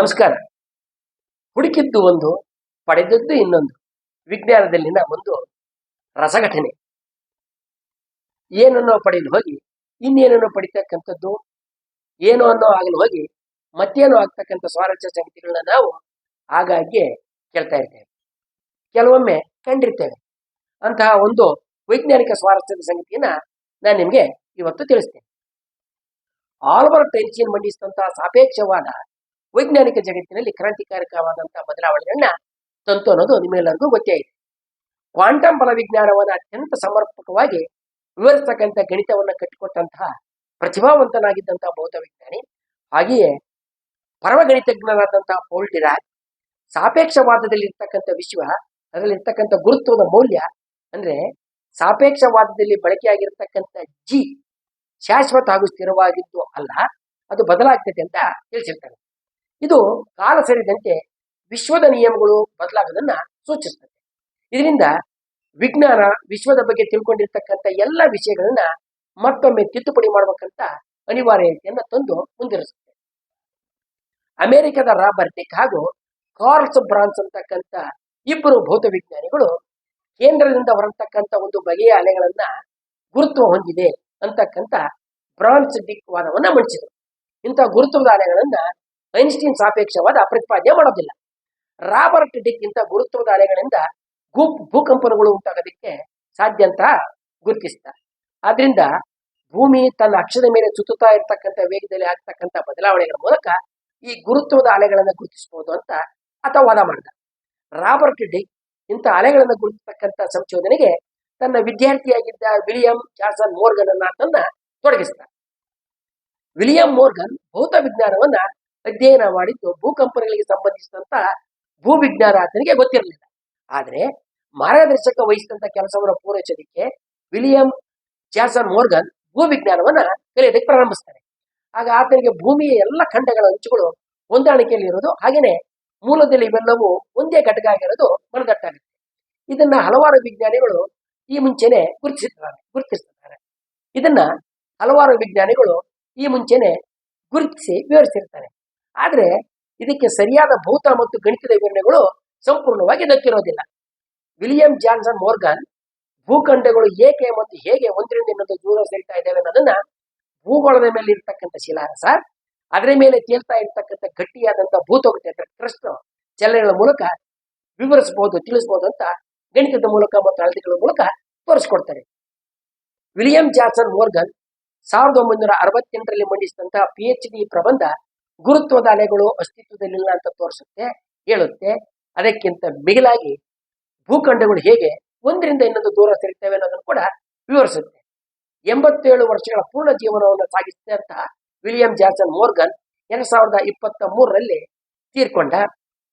ನಮಸ್ಕಾರ. ಹುಡುಕಿದ್ದು ಒಂದು, ಪಡೆದದ್ದು ಇನ್ನೊಂದು. ವಿಜ್ಞಾನದಲ್ಲಿನ ಒಂದು ರಸಘಟನೆ. ಏನನ್ನೋ ಪಡೆಯಲು ಹೋಗಿ, ಇನ್ನೇನನ್ನೋ ಪಡಿತಕ್ಕಂಥದ್ದು, ಏನೋ ಅನ್ನೋ ಆಗಲು ಹೋಗಿ, ಮತ್ತೇನೋ ಆಗ್ತಕ್ಕಂಥ ಸ್ವಾರಸ್ಯ ಸಂಗತಿಗಳನ್ನ ನಾವು ಆಗಾಗ್ಗೆ ಕೇಳ್ತಾ ಇರ್ತೇವೆ. ಕೆಲವೊಮ್ಮೆ ಕಂಡಿರ್ತೇವೆ. ಅಂತಹ ಒಂದು ವೈಜ್ಞಾನಿಕ ಸ್ವಾರಸ್ಯದ ಸಂಗತಿಯನ್ನ ನಾನು ನಿಮಗೆ ಇವತ್ತು ತಿಳಿಸ್ತೇನೆ. ಆಲ್ಬರ್ಟ್ ಟೆನ್ಷನ್ ಮಂಡಿಸಿದಂತಹ ಸಾಪೇಕ್ಷವಾದ ವೈಜ್ಞಾನಿಕ ಜಗತ್ತಿನಲ್ಲಿ ಕ್ರಾಂತಿಕಾರಕವಾದಂತಹ ಬದಲಾವಣೆಗಳನ್ನ ತಂತು ಅನ್ನೋದು ನಿಮ್ಮೆಲ್ಲರಿಗೂ ಗೊತ್ತೇ ಇದೆ. ಕ್ವಾಂಟಮ್ ಬಲವಿಜ್ಞಾನವನ್ನು ಅತ್ಯಂತ ಸಮರ್ಪಕವಾಗಿ ವಿವರಿಸ್ತಕ್ಕಂಥ ಗಣಿತವನ್ನು ಕಟ್ಟಿಕೊಟ್ಟಂತಹ ಪ್ರತಿಭಾವಂತನಾಗಿದ್ದಂತಹ ಭೌತ ವಿಜ್ಞಾನಿ, ಹಾಗೆಯೇ ಪರಮಗಣಿತಜ್ಞನಾದಂತಹ ಪೌಲ್ ಸಾಪೇಕ್ಷವಾದದಲ್ಲಿ ಇರ್ತಕ್ಕಂಥ ವಿಶ್ವ ಅದರಲ್ಲಿ ಇರ್ತಕ್ಕಂಥ ಗುರುತ್ವದ ಮೌಲ್ಯ ಅಂದ್ರೆ ಸಾಪೇಕ್ಷವಾದದಲ್ಲಿ ಬಳಕೆಯಾಗಿರ್ತಕ್ಕಂಥ ಜಿ ಶಾಶ್ವತ ಹಾಗೂ ಸ್ಥಿರವಾಗಿದ್ದು ಅಲ್ಲ, ಅದು ಬದಲಾಗ್ತದೆ ಅಂತ ತಿಳಿಸಿರ್ತಾರೆ. ಇದು ಕಾಲ ಸೇರಿದಂತೆ ವಿಶ್ವದ ನಿಯಮಗಳು ಬದಲಾಗೋದನ್ನ ಸೂಚಿಸ್ತದೆ ಇದರಿಂದ ವಿಜ್ಞಾನ, ವಿಶ್ವದ ಬಗ್ಗೆ ತಿಳ್ಕೊಂಡಿರ್ತಕ್ಕಂಥ ಎಲ್ಲ ವಿಷಯಗಳನ್ನ ಮತ್ತೊಮ್ಮೆ ತಿದ್ದುಪಡಿ ಮಾಡಬೇಕಂತ ಅನಿವಾರ್ಯತೆಯನ್ನ ತಂದು ಮುಂದಿರಿಸುತ್ತೆ. ಅಮೆರಿಕದ ರಾಬರ್ಟಿಕ್ ಹಾಗೂ ಕಾರ್ಲ್ಸ್ ಬ್ರಾನ್ಸ್ ಅಂತಕ್ಕಂಥ ಇಬ್ಬರು ಭೌತ ವಿಜ್ಞಾನಿಗಳು ಕೇಂದ್ರದಿಂದ ಹೊರತಕ್ಕಂಥ ಒಂದು ಬಗೆಯ ಅಲೆಗಳನ್ನ ಗುರುತ್ವ ಹೊಂದಿದೆ ಅಂತಕ್ಕಂಥ ಬ್ರಾನ್ಸ್ ಡಿಕ್ ವಾದವನ್ನ ಮಂಡಿಸಿದರು. ಇಂಥ ಗುರುತ್ವದ ಅಲೆಗಳನ್ನ ಐನ್ಸ್ಟೀನ್ ಸಾಪೇಕ್ಷವಾದ ಪ್ರತಿಪಾದನೆ ಮಾಡೋದಿಲ್ಲ. ರಾಬರ್ಟ್ ಡಿಕ್ ಗುರುತ್ವದ ಅಲೆಗಳಿಂದ ಭೂ ಭೂಕಂಪನಗಳು ಉಂಟಾಗೋದಕ್ಕೆ ಸಾಧ್ಯ ಅಂತ ಗುರುತಿಸ್ತಾರೆ. ಆದ್ರಿಂದ ಭೂಮಿ ತನ್ನ ಅಕ್ಷದ ಮೇಲೆ ಸುತ್ತುತ್ತಾ ಇರ್ತಕ್ಕಂಥ ವೇಗದಲ್ಲಿ ಆಗ್ತಕ್ಕಂಥ ಬದಲಾವಣೆಗಳ ಮೂಲಕ ಈ ಗುರುತ್ವದ ಅಲೆಗಳನ್ನು ಗುರುತಿಸಬಹುದು ಅಂತ ಆತ ವಾದ ಮಾಡಿದ. ರಾಬರ್ಟ್ ಡಿಕ್ ಇಂಥ ಅಲೆಗಳನ್ನು ಗುರುತಿಸ್ತಕ್ಕಂಥ ಸಂಶೋಧನೆಗೆ ತನ್ನ ವಿದ್ಯಾರ್ಥಿಯಾಗಿದ್ದ ವಿಲಿಯಂ ಜಾಸನ್ ಮೋರ್ಗನ್ ಅನ್ನ ಆತನ್ನ ತೊಡಗಿಸ್ತಾನೆ ವಿಲಿಯಂ ಮೋರ್ಗನ್ ಭೌತ ವಿಜ್ಞಾನವನ್ನ ಅಧ್ಯಯನ ಮಾಡಿದ್ದು ಭೂಕಂಪನಗಳಿಗೆ ಸಂಬಂಧಿಸಿದಂತ ಭೂವಿಜ್ಞಾನ ಆತನಿಗೆ ಗೊತ್ತಿರಲಿಲ್ಲ. ಆದ್ರೆ ಮಾರ್ಗದರ್ಶಕ ವಹಿಸಿದಂತ ಕೆಲಸವನ್ನು ಪೂರೈಸೋದಕ್ಕೆ ವಿಲಿಯಂ ಜಾಸನ್ ಮೋರ್ಗನ್ ಭೂವಿಜ್ಞಾನವನ್ನ ಕಲಿಯೋದಕ್ಕೆ ಪ್ರಾರಂಭಿಸ್ತಾರೆ. ಆಗ ಆತನಿಗೆ ಭೂಮಿಯ ಎಲ್ಲ ಖಂಡಗಳ ಅಂಚುಗಳು ಹೊಂದಾಣಿಕೆಯಲ್ಲಿ ಇರೋದು ಹಾಗೇನೆ ಮೂಲದಲ್ಲಿ ಇವೆಲ್ಲವೂ ಒಂದೇ ಘಟಕ ಆಗಿರೋದು ಮನದಟ್ಟಾಗುತ್ತೆ ಇದನ್ನ ಹಲವಾರು ವಿಜ್ಞಾನಿಗಳು ಈ ಮುಂಚೆನೆ ಗುರುತಿಸಿರ್ತಾರೆ ಗುರುತಿಸಿದ್ದಾರೆ. ಇದನ್ನ ಹಲವಾರು ವಿಜ್ಞಾನಿಗಳು ಈ ಮುಂಚೆನೆ ಗುರುತಿಸಿ ವಿವರಿಸಿರ್ತಾರೆ. ಆದ್ರೆ ಇದಕ್ಕೆ ಸರಿಯಾದ ಭೌತ ಮತ್ತು ಗಣಿತದ ವಿವರಣೆಗಳು ಸಂಪೂರ್ಣವಾಗಿ ದಕ್ಕಿರೋದಿಲ್ಲ. ವಿಲಿಯಂ ಜಾನ್ಸನ್ ಮೋರ್ಗನ್ ಭೂಖಂಡಗಳು ಏಕೆ ಮತ್ತು ಹೇಗೆ ಒಂದರಿಂದ ಇನ್ನೊಂದು ದೂರ ಸರಿತಾ ಇದ್ದಾವೆ ಅನ್ನೋದನ್ನ ಭೂಗೋಳದ ಮೇಲೆ ಇರ್ತಕ್ಕಂಥ ಶಿಲಾರಸ ಅದರ ಮೇಲೆ ತೇಲ್ತಾ ಇರ್ತಕ್ಕಂಥ ಗಟ್ಟಿಯಾದಂಥ ಭೂತೋಗತೆ ಕ್ರಸ್ಟ್ ಚಲನೆಗಳ ಮೂಲಕ ವಿವರಿಸಬಹುದು, ತಿಳಿಸಬಹುದು ಅಂತ ಗಣಿತದ ಮೂಲಕ ಮತ್ತು ಅಳತೆಗಳ ಮೂಲಕ ತೋರಿಸ್ಕೊಡ್ತಾರೆ. ವಿಲಿಯಂ ಜಾನ್ಸನ್ ಮೋರ್ಗನ್ ಸಾವಿರದ ಒಂಬೈನೂರ ಅರವತ್ತೆಂಟರಲ್ಲಿ ಮಂಡಿಸಿದಂತಹ ಪಿ ಎಚ್ ಡಿ ಪ್ರಬಂಧ ಗುರುತ್ವದ ಅಲೆಗಳು ಅಸ್ತಿತ್ವದಲ್ಲಿಲ್ಲ ಅಂತ ತೋರಿಸುತ್ತೆ, ಹೇಳುತ್ತೆ. ಅದಕ್ಕಿಂತ ಮಿಗಿಲಾಗಿ ಭೂಖಂಡಗಳು ಹೇಗೆ ಒಂದರಿಂದ ಇನ್ನೊಂದು ದೂರ ಸರಿತವೆ ಅನ್ನೋದನ್ನು ಕೂಡ ವಿವರಿಸುತ್ತೆ. ಎಂಬತ್ತೇಳು ವರ್ಷಗಳ ಪೂರ್ಣ ಜೀವನವನ್ನು ಅಂತ ವಿಲಿಯಂ ಜಾನ್ಸನ್ ಮೋರ್ಗನ್ ಎರಡ್ ಸಾವಿರದ ಇಪ್ಪತ್ತ ಮೂರರಲ್ಲಿ ತೀರ್ಕೊಂಡ.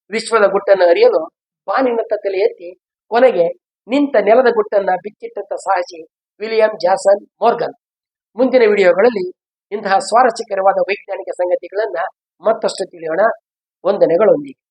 ವಿಶ್ವದ ಗುಟ್ಟನ್ನು ಅರಿಯಲು ಬಾನಿನತ್ತ ತಲೆ ಎತ್ತಿ ಕೊನೆಗೆ ನಿಂತ ನೆಲದ ಗುಟ್ಟನ್ನ ಬಿಚ್ಚಿಟ್ಟಂತ ಸಾಹಸಿ ವಿಲಿಯಂ ಜಾಸನ್ ಮೋರ್ಗನ್. ಮುಂದಿನ ವಿಡಿಯೋಗಳಲ್ಲಿ ಇಂತಹ ಸ್ವಾರಸ್ಯಕರವಾದ ವೈಜ್ಞಾನಿಕ ಸಂಗತಿಗಳನ್ನ ಮತ್ತಷ್ಟು ತಿಳಿಯೋಣ. ವಂದನೆಗಳೊಂದಿಗೆ